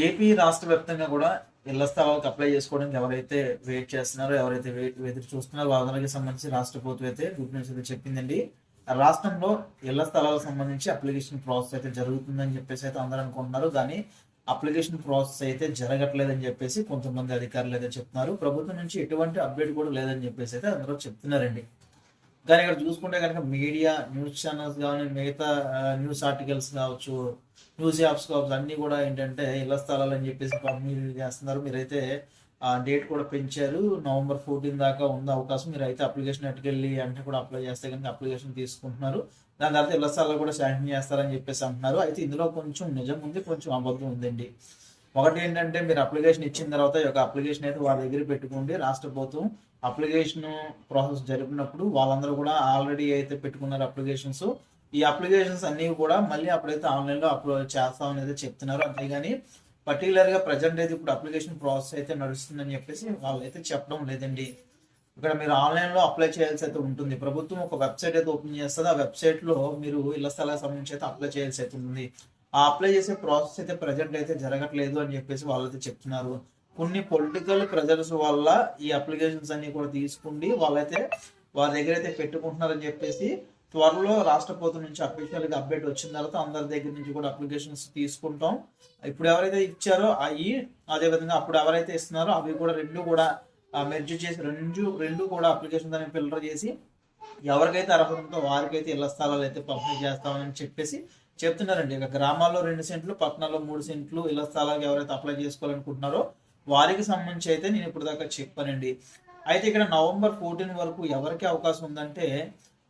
AP రాష్ట్ర వ్యాప్తంగా కూడా ఇళ్ళ స్థలాలకు అప్లై చేసుకోవడానికి ఎవరైతే వెయిట్ చేస్తున్నారో ఎవరైతే వెయిట్ ఎదురు చూస్తున్నారో వాళ్ళకి సంబంధించి రాష్ట్ర ప్రభుత్వం అయితే గుడ్ న్యూస్ అయితే చెప్పిందండి. రాష్ట్రంలో ఇళ్ళ స్థలాలకు సంబంధించి అప్లికేషన్ ప్రాసెస్ అయితే జరుగుతుందని చెప్పేసి అయితే అందరూ అనుకుంటున్నారు. కానీ అప్లికేషన్ ప్రాసెస్ అయితే జరగట్లేదని చెప్పేసి కొంతమంది అధికారులు అయితే చెప్తున్నారు. ప్రభుత్వం నుంచి ఎటువంటి అప్డేట్ కూడా లేదని చెప్పేసి అయితే అందరూ చెప్తున్నారండి. కానీ ఇక్కడ చూసుకుంటే కనుక మీడియా న్యూస్ ఛానల్స్ కానీ మిగతా న్యూస్ ఆర్టికల్స్ కావచ్చు న్యూస్ యాప్స్ కావచ్చు అన్నీ కూడా ఏంటంటే ఇళ్ళ స్థలాలు అని చెప్పేసి పంపిణీ చేస్తున్నారు. మీరైతే ఆ డేట్ కూడా పెంచారు. నవంబర్ ఫోర్టీన్ దాకా ఉన్న అవకాశం మీరు అయితే అప్లికేషన్ ఎట్టుకెళ్ళి అంటే కూడా అప్లై చేస్తే కనుక అప్లికేషన్ తీసుకుంటున్నారు. దాని తర్వాత ఇళ్ళ స్థలాలు కూడా శాంక్షన్ చేస్తారని చెప్పేసి అంటున్నారు. అయితే ఇందులో కొంచెం నిజం ఉంది కొంచెం అబద్ధం ఉందండి. ఒకటి ఏంటంటే మీరు అప్లికేషన్ ఇచ్చిన తర్వాత ఈ యొక్క అప్లికేషన్ అయితే వాళ్ళ దగ్గర పెట్టుకోండి రాష్ట్ర ప్రభుత్వం అప్లికేషన్ ప్రాసెస్ జరిపినప్పుడు వాళ్ళందరూ కూడా ఆల్రెడీ అయితే పెట్టుకున్నారు అప్లికేషన్స్. ఈ అప్లికేషన్స్ అన్ని కూడా మళ్ళీ అప్పుడైతే ఆన్లైన్లో అప్లోడ్ చేస్తామని అయితే చెప్తున్నారు. అంతేగాని పర్టికులర్గా ప్రజెంట్ అయితే ఇప్పుడు అప్లికేషన్ ప్రాసెస్ అయితే నడుస్తుందని చెప్పేసి వాళ్ళు అయితే చెప్పడం లేదండి. ఇక్కడ మీరు ఆన్లైన్లో అప్లై చేయాల్సి అయితే ఉంటుంది. ప్రభుత్వం ఒక వెబ్సైట్ అయితే ఓపెన్ చేస్తుంది. ఆ వెబ్సైట్లో మీరు ఇళ్ళ స్థలాలకు సంబంధించి అయితే అప్లై చేయాల్సి అయితే ఉంటుంది. ఆ అప్లై చేసే ప్రాసెస్ అయితే ప్రజెంట్ అయితే జరగట్లేదు అని చెప్పేసి వాళ్ళైతే చెప్తున్నారు. కొన్ని పొలిటికల్ ప్రెజర్స్ వల్ల ఈ అప్లికేషన్స్ అన్ని కూడా తీసుకుండి వాళ్ళైతే వారి దగ్గర అయితే పెట్టుకుంటున్నారని చెప్పేసి త్వరలో రాష్ట్ర ప్రభుత్వం నుంచి అఫీషియల్గా అప్డేట్ వచ్చిన తర్వాత అందరి దగ్గర నుంచి కూడా అప్లికేషన్స్ తీసుకుంటాం. ఇప్పుడు ఎవరైతే ఇచ్చారో అవి అదే విధంగా అప్పుడు ఎవరైతే ఇస్తున్నారో అవి కూడా రెండు కూడా మెర్జ్ చేసి రెండు రెండు కూడా అప్లికేషన్స్ అనేవి ఫిల్టర్ చేసి ఎవరికైతే అర్హత ఉందో వారికైతే ఇళ్ళ స్థలాలు అయితే పంపిణీ చేస్తామని చెప్పేసి చెప్తున్నారండి. ఇక గ్రామాల్లో రెండు సెంట్లు పట్టణాల్లో మూడు సెంట్లు ఇళ్ళ స్థలాలకు ఎవరైతే అప్లై చేసుకోవాలనుకుంటున్నారో వారికి సంబంధించి అయితే నేను ఇప్పుడు దాకా చెప్పానండి. అయితే ఇక్కడ నవంబర్ ఫోర్టీన్ వరకు ఎవరికి అవకాశం ఉందంటే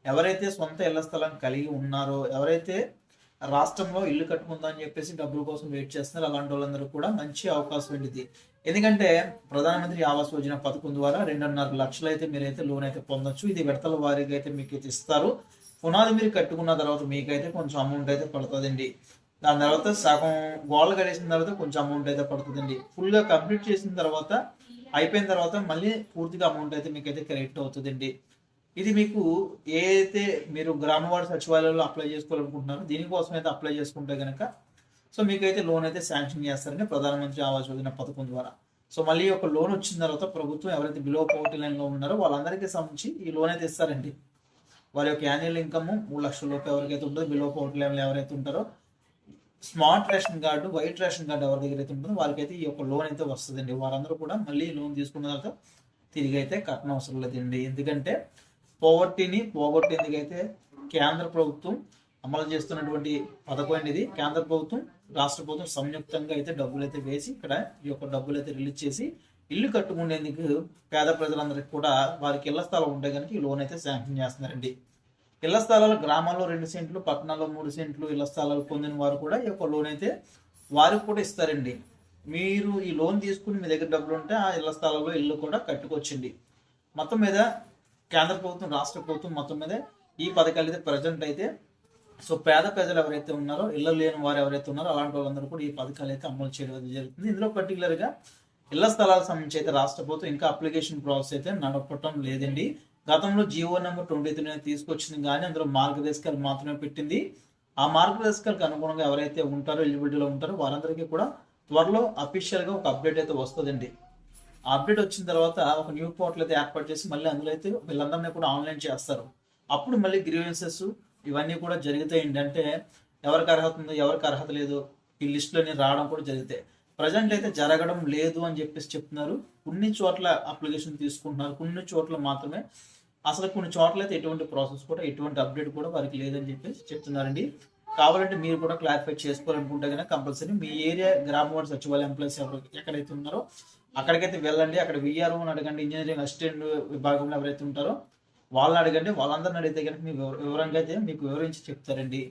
ఎవరైతే సొంత ఇళ్ళ స్థలం కలిగి ఉన్నారో ఎవరైతే రాష్ట్రంలో ఇల్లు కట్టుకుందని చెప్పేసి డబ్బుల కోసం వెయిట్ చేస్తున్నారు అలాంటి వాళ్ళందరూ కూడా మంచి అవకాశం అండి ఇది. ఎందుకంటే ప్రధానమంత్రి ఆవాస్ యోజన పథకం ద్వారా రెండున్నర లక్షలు అయితే మీరైతే లోన్ అయితే పొందొచ్చు. ఇది విడతల వారికి అయితే మీకు అయితే ఇస్తారు. పునాది మీరు కట్టుకున్న తర్వాత మీకైతే కొంచెం అమౌంట్ అయితే పడుతుందండి. దాని తర్వాత సగం గోడలు కట్టేసిన తర్వాత కొంచెం అమౌంట్ అయితే పడుతుందండి. ఫుల్గా కంప్లీట్ చేసిన తర్వాత అయిపోయిన తర్వాత మళ్ళీ పూర్తిగా అమౌంట్ అయితే మీకు అయితే క్రెడిట్ అవుతుందండి. ఇది మీకు ఏదైతే మీరు గ్రామ వార్డు సచివాలయంలో అప్లై చేసుకోవాలనుకుంటున్నారో దీనికోసం అయితే అప్లై చేసుకుంటే కనుక సో మీకైతే లోన్ అయితే శాంక్షన్ చేస్తారండి ప్రధానమంత్రి ఆవాస్ యోజన పథకం ద్వారా. సో మళ్ళీ ఒక లోన్ వచ్చిన తర్వాత ప్రభుత్వం ఎవరైతే బిలో పవర్టీ లైన్లో ఉన్నారో వాళ్ళందరికీ సంబంధించి ఈ లోన్ అయితే ఇస్తారండి. వారి యొక్క యాన్యువల్ ఇన్కమ్ మూడు లక్షల లోపు ఎవరికైతే ఉంటుందో బిలో పవర్టీ లెవెల్ ఎవరైతే ఉంటారో smart ration card white ration card ఎవరి దగ్గర అయితే ఉంటుందో వాళ్ళకైతే ఈ యొక్క లోన్ అయితే వస్తుందండి. వారందరూ కూడా మళ్ళీ లోన్ తీసుకున్న తర్వాత తిరిగి అయితే కట్టడం అవసరం లేదండి. ఎందుకంటే పోవర్టీని పోగొట్టేందుకైతే కేంద్ర ప్రభుత్వం అమలు చేస్తున్నటువంటి పథకం అండి ఇది. కేంద్ర ప్రభుత్వం రాష్ట్ర ప్రభుత్వం సంయుక్తంగా అయితే డబ్బులు అయితే వేసి ఇక్కడ ఈ యొక్క డబ్బులు అయితే రిలీజ్ చేసి ఇల్లు కట్టుకునేందుకు పేద ప్రజలందరికీ కూడా వారికి ఇళ్ళ స్థలం ఉంటే కనుక ఈ లోన్ అయితే శాంక్షన్ చేస్తున్నారండి. ఇళ్ళ స్థలాలు గ్రామాల్లో రెండు సెంట్లు పట్టణాల్లో మూడు సెంట్లు ఇళ్ళ స్థలాలు పొందిన వారు కూడా ఈ యొక్క లోన్ అయితే వారికి కూడా ఇస్తారండి. మీరు ఈ లోన్ తీసుకుని మీ దగ్గర డబ్బులు ఉంటే ఆ ఇళ్ళ స్థలాల్లో ఇల్లు కూడా కట్టుకోవచ్చండి. మొత్తం మీద కేంద్ర ప్రభుత్వం రాష్ట్ర ప్రభుత్వం మొత్తం మీద ఈ పథకాలు అయితే ప్రజెంట్ అయితే సో పేద ప్రజలు ఎవరైతే ఉన్నారో ఇళ్ళ లేని వారు ఎవరైతే ఉన్నారో అలాంటి వాళ్ళందరూ కూడా ఈ పథకాలు అయితే అమలు చేయడం జరుగుతుంది. ఇందులో పర్టికులర్గా ఇళ్ళ స్థలాల సంబంధించి అయితే రాష్ట్ర ప్రభుత్వం ఇంకా అప్లికేషన్ ప్రాసెస్ అయితే నడపటం లేదండి. గతంలో జియో నెంబర్ ట్వంటీ త్రీ తీసుకొచ్చింది కానీ అందులో మార్గదర్శకాలు మాత్రమే పెట్టింది. ఆ మార్గదర్శకాలకు అనుగుణంగా ఎవరైతే ఉంటారో ఎలిజిబిలిటీలో ఉంటారో వారందరికీ కూడా త్వరలో అఫీషియల్గా ఒక అప్డేట్ అయితే వస్తుందండి. ఆ అప్డేట్ వచ్చిన తర్వాత ఒక న్యూ పోర్టల్ అయితే ఏర్పాటు చేసి మళ్ళీ అందులో అయితే వీళ్ళందరినీ కూడా ఆన్లైన్ చేస్తారు. అప్పుడు మళ్ళీ గ్రీవెన్సెస్ ఇవన్నీ కూడా జరుగుతాయి ఏంటంటే ఎవరికి అర్హత ఉందో ఎవరికి అర్హత లేదు ఈ లిస్టులోని రావడం కూడా జరుగుతాయి ప్రజెంట్ అయితే జరగడం లేదు అని చెప్పేసి చెప్తున్నారు. కొన్ని చోట్ల అప్లికేషన్ తీసుకుంటున్నారు. కొన్ని చోట్ల మాత్రమే అసలు కొన్ని చోట్ల అయితే ఎటువంటి ప్రాసెస్ కూడా ఎటువంటి అప్డేట్ కూడా వారికి లేదని చెప్పేసి చెప్తున్నారండి. కావాలంటే మీరు కూడా క్లారిఫై చేసుకోవాలనుకుంటే కనుక కంపల్సరీ మీ ఏరియా గ్రామ వార్డు సచివాలయ ఎంప్లాయీస్ ఎవరు ఎక్కడైతే ఉన్నారో అక్కడికైతే వెళ్ళండి. అక్కడ విఆర్ఓని అడగండి ఇంజనీరింగ్ అసిస్టెంట్ విభాగంలో ఎవరైతే ఉంటారో వాళ్ళని అడగండి. వాళ్ళందరిని అడిగితే కనుక మీ వివరంగా అయితే మీకు వివరించి చెప్తారండి.